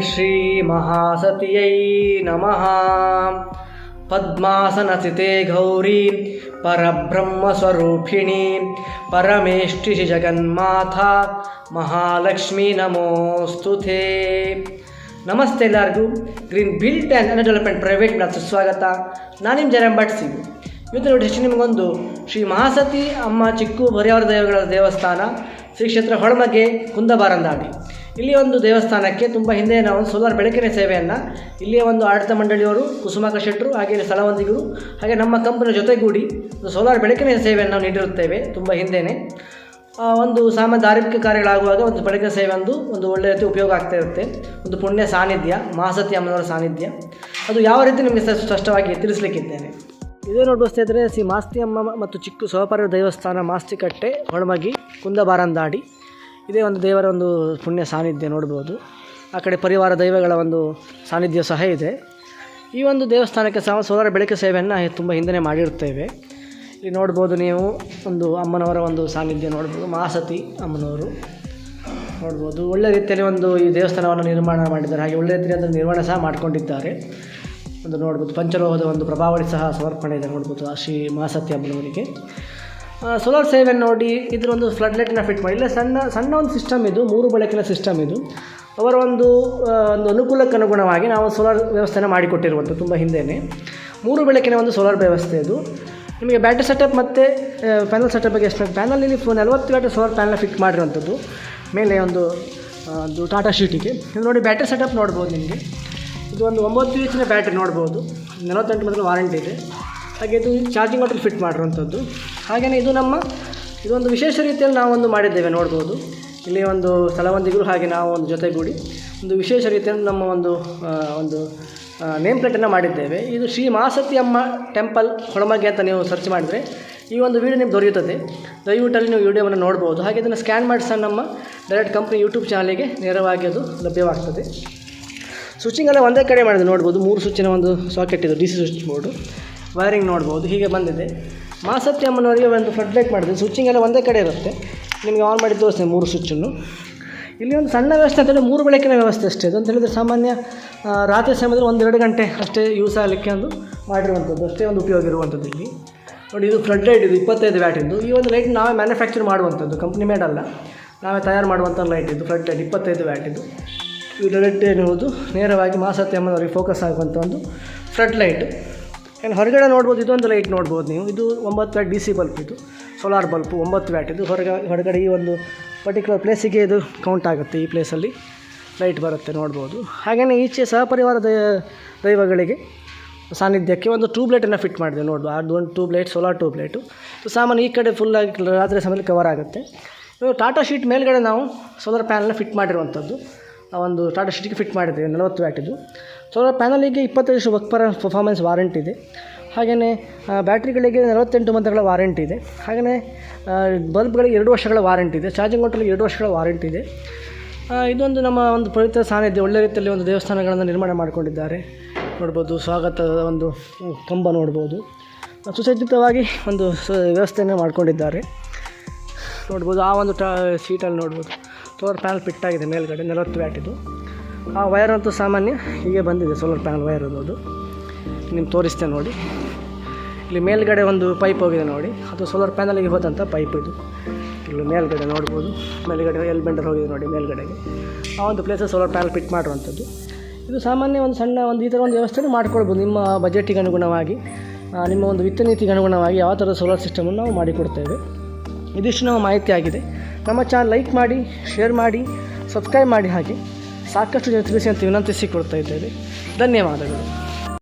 ಶ್ರೀ ಮಹಾಸತಿಯೈ ನಮಃ. ಪದ್ಮಾಸನಸಿತೆ ಗೌರಿ, ಪರಬ್ರಹ್ಮಸ್ವರೂಪಿಣಿ ಪರಮೇಷ್ಠಿ ಜಗನ್ಮಾಥ ಮಹಾಲಕ್ಷ್ಮಿ ನಮೋಸ್ತುತೆ ನಮಸ್ತೆ ಎಲ್ಲರಿಗೂ. ಗ್ರೀನ್ ಬಿಲ್ಟ್ ಆ್ಯಂಡ್ ಡೆವಲಪ್ಮೆಂಟ್ ಪ್ರೈವೇಟ್ನ ಸುಸ್ವಾಗತ. ನಾನು ನಿಮ್ಮ ಜನ ಭಟ್ ಸಿಗು ಇವತ್ತು ನೋಡಿ ಹೆಚ್ಚು ನಿಮಗೊಂದು ಶ್ರೀ ಮಹಾಸತಿ ಅಮ್ಮ ಚಿಕ್ಕು ಬರಿಯವರ ದೇವಗಳ ದೇವಸ್ಥಾನ, ಶ್ರೀ ಕ್ಷೇತ್ರ ಹೊಳಮಗೆ ಕುಂದಬಾರಂದಾಡಿ ಇಲ್ಲಿ ಒಂದು ದೇವಸ್ಥಾನಕ್ಕೆ ತುಂಬ ಹಿಂದೆ ನಾವು ಸೋಲಾರ್ ಬೆಳಕಿನ ಸೇವೆಯನ್ನು, ಇಲ್ಲಿಯ ಒಂದು ಆಡಳಿತ ಮಂಡಳಿಯವರು, ಕುಸುಮಾಕ ಶೆಟ್ಟರು, ಹಾಗೆ ಇಲ್ಲಿ ಸ್ಥಳವಂದಿಗರು ಹಾಗೆ ನಮ್ಮ ಕಂಪನಿಯ ಜೊತೆಗೂಡಿ ಸೋಲಾರ್ ಬೆಳಕಿನ ಸೇವೆಯನ್ನು ನಾವು ನೀಡಿರುತ್ತೇವೆ ತುಂಬ ಹಿಂದೆಯೇ ಒಂದು ಸಾಮಾನ್ಯ ಧಾರ್ಮಿಕ ಕಾರ್ಯಗಳಾಗುವಾಗ ಒಂದು ಬೆಳಕಿನ ಸೇವೆ ಒಂದು ಒಂದು ಒಳ್ಳೆಯ ರೀತಿ ಉಪಯೋಗ ಆಗ್ತಾ ಇರುತ್ತೆ. ಒಂದು ಪುಣ್ಯ ಸಾನ್ನಿಧ್ಯ, ಮಹಾಸತಿ ಅಮ್ಮನವರ ಸಾನ್ನಿಧ್ಯ. ಅದು ಯಾವ ರೀತಿ ನಿಮಗೆ ಸ್ಪಷ್ಟವಾಗಿ ತಿಳಿಸ್ಲಿಕ್ಕಿದ್ದೇನೆ. ಇದೇ ನೋಡುವ ಸ್ನೇಹಿತರೆ ಶ್ರೀ ಮಾಸ್ತಿ ಅಮ್ಮ ಮತ್ತು ಚಿಕ್ಕ ಸೋಪಾರ ದೇವಸ್ಥಾನ ಮಾಸ್ತಿಕಟ್ಟೆ, ಹೊಳಮಗಿ, ಕುಂದಬಾರಂದಾಡಿ. ಇದೇ ಒಂದು ದೇವರ ಒಂದು ಪುಣ್ಯ ಸಾನ್ನಿಧ್ಯ ನೋಡ್ಬೋದು. ಆ ಕಡೆ ಪರಿವಾರ ದೈವಗಳ ಒಂದು ಸಾನ್ನಿಧ್ಯ ಸಹ ಇದೆ. ಈ ಒಂದು ದೇವಸ್ಥಾನಕ್ಕೆ ಸಹ ಸೋಲಾರ ಬೆಳಕು ಸೇವೆಯನ್ನು ತುಂಬ ಹಿಂದೆ ಮಾಡಿರ್ತೇವೆ ಇಲ್ಲಿ ನೋಡ್ಬೋದು ನೀವು ಒಂದು ಅಮ್ಮನವರ ಒಂದು ಸಾನ್ನಿಧ್ಯ ನೋಡ್ಬೋದು, ಮಾಸತಿ ಅಮ್ಮನವರು. ನೋಡ್ಬೋದು, ಒಳ್ಳೆ ರೀತಿಯಲ್ಲಿ ಒಂದು ಈ ದೇವಸ್ಥಾನವನ್ನು ನಿರ್ಮಾಣ ಮಾಡಿದ್ದಾರೆ. ಹಾಗೆ ಒಳ್ಳೆ ರೀತಿಯಲ್ಲಿ ಅದನ್ನು ನಿರ್ಮಾಣ ಸಹ ಮಾಡಿಕೊಂಡಿದ್ದಾರೆ. ಒಂದು ನೋಡ್ಬೋದು. ಪಂಚಲೋಹದ ಒಂದು ಪ್ರಭಾವಳಿ ಸಹ ಸಮರ್ಪಣೆ ಇದೆ ನೋಡ್ಬೋದು ಆ ಶ್ರೀ ಮಹಾಸತ್ಯ ಅಮ್ಮನವರಿಗೆ. ಸೋಲಾರ್ ಸೇವೆ ನೋಡಿ ಇದ್ರ ಒಂದು ಫ್ಲಡ್ ಲೈಟನ್ನ ಫಿಟ್ ಮಾಡಿ. ಇಲ್ಲ, ಸಣ್ಣ ಸಣ್ಣ ಒಂದು ಸಿಸ್ಟಮ್ ಇದು, ಮೂರು ಬೆಳಕಿನ ಸಿಸ್ಟಮ್ ಇದು. ಅವರ ಒಂದು ಒಂದು ಅನುಕೂಲಕ್ಕೆ ಅನುಗುಣವಾಗಿ ನಾವು ಸೋಲಾರ್ ವ್ಯವಸ್ಥೆನ ಮಾಡಿಕೊಟ್ಟಿರುವಂಥ ತುಂಬ ಹಿಂದೆಯೇ ಮೂರು ಬೆಳಕಿನ ಒಂದು ಸೋಲಾರ್ ವ್ಯವಸ್ಥೆ ಇದು. ನಿಮಗೆ ಬ್ಯಾಟ್ರಿ ಸೆಟಪ್ ಮತ್ತು ಪ್ಯಾನಲ್ ಸೆಟಪ್ ಬಗ್ಗೆ ಎಷ್ಟು ಪ್ಯಾನಲ್ ಇಲ್ಲಿ ಫೋ ನಲವತ್ತು ವ್ಯಾಟ್ ಸೋಲಾರ್ ಪ್ಯಾನಲ್ ಫಿಟ್ ಮಾಡಿರುವಂಥದ್ದು. ಮೇಲೆ ಒಂದು ಒಂದು ಟಾಟಾ ಶೀಟಿಗೆ ನೋಡಿ ಬ್ಯಾಟ್ರಿ ಸೆಟಪ್ ನೋಡ್ಬೋದು ನಿಮಗೆ. ಇದು ಒಂದು ಒಂಬತ್ತು ಇಂಚಿನ ಬ್ಯಾಟ್ರಿ ನೋಡ್ಬೋದು. ನಲವತ್ತೆಂಟು ಮೊದಲು ವಾರಂಟಿ ಇದೆ. ಹಾಗೆ ಇದು ಚಾರ್ಜಿಂಗ್ ವಾಟರ್ ಫಿಟ್ ಮಾಡಿರುವಂಥದ್ದು. ಹಾಗೆಯೇ ಇದು ನಮ್ಮ ಇದೊಂದು ವಿಶೇಷ ರೀತಿಯಲ್ಲಿ ನಾವು ಒಂದು ಮಾಡಿದ್ದೇವೆ ನೋಡ್ಬೋದು. ಇಲ್ಲಿ ಒಂದು ಸ್ಥಳವಂದಿಗಳು ಹಾಗೆ ನಾವು ಒಂದು ಜೊತೆಗೂಡಿ ಒಂದು ವಿಶೇಷ ರೀತಿಯಲ್ಲಿ ನಮ್ಮ ಒಂದು ಒಂದು ನೇಮ್ ಪ್ಲೇಟನ್ನು ಮಾಡಿದ್ದೇವೆ. ಇದು ಶ್ರೀ ಮಾಸತಿ ಅಮ್ಮ ಟೆಂಪಲ್ ಹೊಳಮಗೆ ಅಂತ ನೀವು ಸರ್ಚ್ ಮಾಡಿದರೆ ಈ ಒಂದು ವೀಡಿಯೋ ನಿಮ್ಗೆ ದೊರೆಯುತ್ತದೆ. ದಯವಿಟ್ಟಲ್ಲಿ ನೀವು ವಿಡಿಯೋವನ್ನು ನೋಡ್ಬೋದು. ಹಾಗೆ ಇದನ್ನು ಸ್ಕ್ಯಾನ್ ಮಾಡಿ ನಮ್ಮ ಡೈರೆಕ್ಟ್ ಕಂಪ್ನಿ ಯೂಟ್ಯೂಬ್ ಚಾನಲಿಗೆ ನೇರವಾಗಿ ಅದು ಲಭ್ಯವಾಗ್ತದೆ. ಸ್ವಿಚಿಂಗ್ ಎಲ್ಲ ಒಂದೇ ಕಡೆ ಮಾಡಿದೆ ನೋಡ್ಬೋದು. ಮೂರು ಸ್ವಿಚ್ಚಿನ ಒಂದು ಸಾಕೆಟ್ ಇದು D C switch board wiring ನೋಡ್ಬೋದು. ಹೀಗೆ ಬಂದಿದೆ. ಮಾಸತ್ಯ ಅಮ್ಮನವರಿಗೆ ಒಂದು ಫ್ಲಡ್ ಲೈಟ್ ಮಾಡಿದೆ. ಸ್ವಿಚಿಂಗ್ ಎಲ್ಲ ಒಂದೇ ಕಡೆ ಇರುತ್ತೆ. ನಿಮಗೆ ಆನ್ ಮಾಡಿ ತೋರಿಸ್ತೇನೆ ಮೂರು ಸ್ವಿಚ್ಚನ್ನು ಇಲ್ಲಿ ಒಂದು ಸಣ್ಣ ವ್ಯವಸ್ಥೆ ಅಂತೇಳಿ ಮೂರು ಬೆಳಕಿನ ವ್ಯವಸ್ಥೆ ಅಷ್ಟೇ. ಅದು ಅಂತ ಹೇಳಿದರೆ ಸಾಮಾನ್ಯ ರಾತ್ರಿ ಸಮಯದಲ್ಲಿ ಒಂದೆರಡು ಗಂಟೆ ಅಷ್ಟೇ ಯೂಸ್ ಆಗಲಿಕ್ಕೆ ಒಂದು ಮಾಡಿರುವಂಥದ್ದು. ಅಷ್ಟೇ ಒಂದು ಉಪಯೋಗ ಇರುವಂಥದ್ದು ಇಲ್ಲಿ. ನೋಡಿ, ಇದು ಫ್ಲಡ್ ಲೈಟ್ ಇದು ಇಪ್ಪತ್ತೈದು ವ್ಯಾಟಿಂದು ಈ ಒಂದು ಲೈಟ್ ನಾವೇ ಮ್ಯಾನುಫ್ಯಾಕ್ಚರ್ ಮಾಡುವಂಥದ್ದು. ಕಂಪ್ನಿ ಮೇಡ್ ಅಲ್ಲ. ನಾವೇ ತಯಾರು ಮಾಡುವಂಥ ಲೈಟ್ ಇದು ಫ್ಲಡ್ ಲೈಟ್ ಇಪ್ಪತ್ತೈದು ವ್ಯಾಟಿದು ಇದು ಡೈರೆಕ್ಟ್ ಎನ್ನುವುದು ನೇರವಾಗಿ ಮಾಸತ್ಯಮ್ಮನವರಿಗೆ ಫೋಕಸ್ ಆಗುವಂಥ ಒಂದು ಫ್ರಂಟ್ ಲೈಟ್ ಏನು ಹೊರಗಡೆ ನೋಡ್ಬೋದು, ಇದೊಂದು ಲೈಟ್ ನೋಡ್ಬೋದು ನೀವು. ಇದು ಒಂಬತ್ತು ವ್ಯಾಟ್ ಡಿ ಸಿ ಬಲ್ಪ್ ಇದು. ಸೋಲಾರ್ ಬಲ್ಪು ಒಂಬತ್ತು ವ್ಯಾಟ್ ಇದು. ಹೊರಗೆ, ಹೊರಗಡೆ ಈ ಒಂದು ಪರ್ಟಿಕ್ಯುಲರ್ ಪ್ಲೇಸಿಗೆ ಇದು ಕೌಂಟ್ ಆಗುತ್ತೆ ಈ ಪ್ಲೇಸಲ್ಲಿ ಲೈಟ್ ಬರುತ್ತೆ ನೋಡ್ಬೋದು. ಹಾಗೆಯೇ ಈಚೆ ಸಹಪರಿವಾರ ದೈ, ದೈವಗಳಿಗೆ ಸಾನ್ನಿಧ್ಯಕ್ಕೆ ಒಂದು ಟ್ಯೂಬ್ಲೈಟನ್ನು ಫಿಟ್ ಮಾಡಿದೆ ನೋಡ್ಬೋದು. ಅದು ಒಂದು tube light solar tube light so ಸಾಮಾನ್ಯ ಈ ಕಡೆ ಫುಲ್ಲಾಗಿ ರಾತ್ರಿ ಸಮಯದಲ್ಲಿ ಕವರ್ ಆಗುತ್ತೆ. ಟಾಟಾ ಶೀಟ್ ಮೇಲ್ಗಡೆ ನಾವು ಸೋಲಾರ್ ಪ್ಯಾನಲ್ನ ಫಿಟ್ ಮಾಡಿರುವಂಥದ್ದು. ಒಂದು ಟಾಟಾ ಶೀಟಿಗೆ ಫಿಟ್ ಮಾಡಿದ್ದೇವೆ ನಲವತ್ತು ವ್ಯಾಟಿದು ಸೋಲಾರ್ ಪ್ಯಾನಲಿಗೆ ಇಪ್ಪತ್ತೈದು ವರ್ಷ ವರ್ಕ್ ಪರ್ ಪರ್ಫಾರ್ಮೆನ್ಸ್ ವಾರಂಟಿ ಇದೆ. ಹಾಗೆಯೇ ಬ್ಯಾಟ್ರಿಗಳಿಗೆ ನಲವತ್ತೆಂಟು ಮಂತ್ರಗಳ ವಾರಂಟಿ ಇದೆ. ಹಾಗೆಯೇ ಬಲ್ಬ್ಗಳಿಗೆ ಎರಡು ವರ್ಷಗಳ ವಾರಂಟಿ ಇದೆ. ಚಾರ್ಜಿಂಗ್ ಮೋಟ್ರಲ್ಲಿ ಎರಡು ವರ್ಷಗಳ ವಾರಂಟಿ ಇದೆ. ಇದೊಂದು ನಮ್ಮ ಒಂದು ಪವಿತ್ರ ಸಾನ್ನಿಧ್ಯ ಒಳ್ಳೆ ರೀತಿಯಲ್ಲಿ ಒಂದು ದೇವಸ್ಥಾನಗಳನ್ನು ನಿರ್ಮಾಣ ಮಾಡಿಕೊಂಡಿದ್ದಾರೆ. ನೋಡ್ಬೋದು, ಸ್ವಾಗತದ ಒಂದು ಕಂಬ ನೋಡ್ಬೋದು. ಸುಸಜ್ಜಿತವಾಗಿ ಒಂದು ವ್ಯವಸ್ಥೆಯನ್ನು ಮಾಡಿಕೊಂಡಿದ್ದಾರೆ. ನೋಡ್ಬೋದು, ಆ ಒಂದು ಟ ಸೀಟಲ್ಲಿ ನೋಡ್ಬೋದು. ಸೋಲಾರ್ ಪ್ಯಾನಲ್ ಫಿಟ್ ಆಗಿದೆ ಮೇಲ್ಗಡೆ, ನಲವತ್ತು ವ್ಯಾಟ್ ಇದು. ಆ ವೈರ್ ಅಂತೂ ಸಾಮಾನ್ಯ ಹೀಗೆ ಬಂದಿದೆ ಸೋಲಾರ್ ಪ್ಯಾನಲ್ ವೈರ್ ಅನ್ನೋದು. ನಿಮ್ಗೆ ತೋರಿಸ್ತೇನೆ ನೋಡಿ. ಇಲ್ಲಿ ಮೇಲ್ಗಡೆ ಒಂದು ಪೈಪ್ ಹೋಗಿದೆ ನೋಡಿ. ಅದು ಸೋಲಾರ್ ಪ್ಯಾನಲಿಗೆ ಹೋದಂಥ ಪೈಪ್ ಇದು. ಇಲ್ಲಿ ಮೇಲ್ಗಡೆ ನೋಡ್ಬೋದು. ಮೇಲ್ಗಡೆ ಎಲ್ ಬೆಂಡರ್ ಹೋಗಿದೆ ನೋಡಿ ಮೇಲ್ಗಡೆಗೆ. ಆ ಒಂದು ಪ್ಲೇಸಲ್ಲಿ ಸೋಲಾರ್ ಪ್ಯಾನಲ್ ಫಿಟ್ ಮಾಡುವಂಥದ್ದು. ಇದು ಸಾಮಾನ್ಯ ಒಂದು ಸಣ್ಣ ಒಂದು ಈ ಥರ ಒಂದು ವ್ಯವಸ್ಥೆನೂ ಮಾಡ್ಕೊಳ್ಬೋದು. ನಿಮ್ಮ ಬಜೆಟಿಗೆ ಅನುಗುಣವಾಗಿ ನಿಮ್ಮ ಒಂದು ವಿತ್ತ ನೀತಿಗೆ ಅನುಗುಣವಾಗಿ ಯಾವ ಥರದ ಸೋಲಾರ್ ಸಿಸ್ಟಮನ್ನು ನಾವು ಮಾಡಿಕೊಡ್ತೇವೆ. ಇದಿಷ್ಟು ನಾವು ಮಾಹಿತಿ ಆಗಿದೆ. ನಮ್ಮ ಚಾನಲ್ ಲೈಕ್ ಮಾಡಿ ಶೇರ್ ಮಾಡಿ ಸಬ್ಸ್ಕ್ರೈಬ್ ಮಾಡಿ ಹಾಗೆ ಸಾಕಷ್ಟು ಜನ ತಿಳಿಸಿ ಅಂತ ವಿನಂತಿಸಿಕೊಡ್ತಾ ಇದ್ದೇವೆ. ಧನ್ಯವಾದಗಳು.